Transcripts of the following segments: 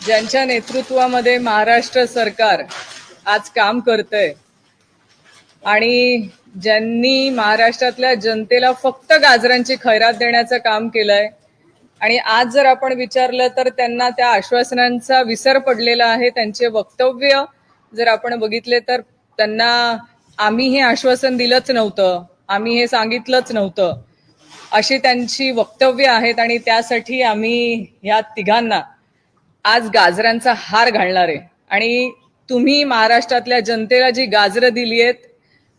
ज्यांच्या नेतृत्वामध्ये महाराष्ट्र सरकार आज काम करतंय. आणि ज्यांनी महाराष्ट्रातल्या जनतेला फक्त गाजरांची खैरात देण्याचं काम केलंय आणि आज जर आपण विचारलं तर त्यांना त्या आश्वासनांचा विसर पडलेला आहे त्यांचे वक्तव्य जर आपण बघितले तर त्यांना आम्ही हे आश्वासन दिलंच नव्हतं आम्ही हे सांगितलंच नव्हतं. अशी त्यांची वक्तव्य आहेत आणि त्यासाठी आम्ही या तिघांना आज गाजरांचा हार घालणार आहे. आणि तुम्ही महाराष्ट्रातल्या जनतेला जी गाजरं दिली आहेत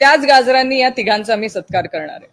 त्याच गाजरांनी या तिघांचा मी सत्कार करणार आहे.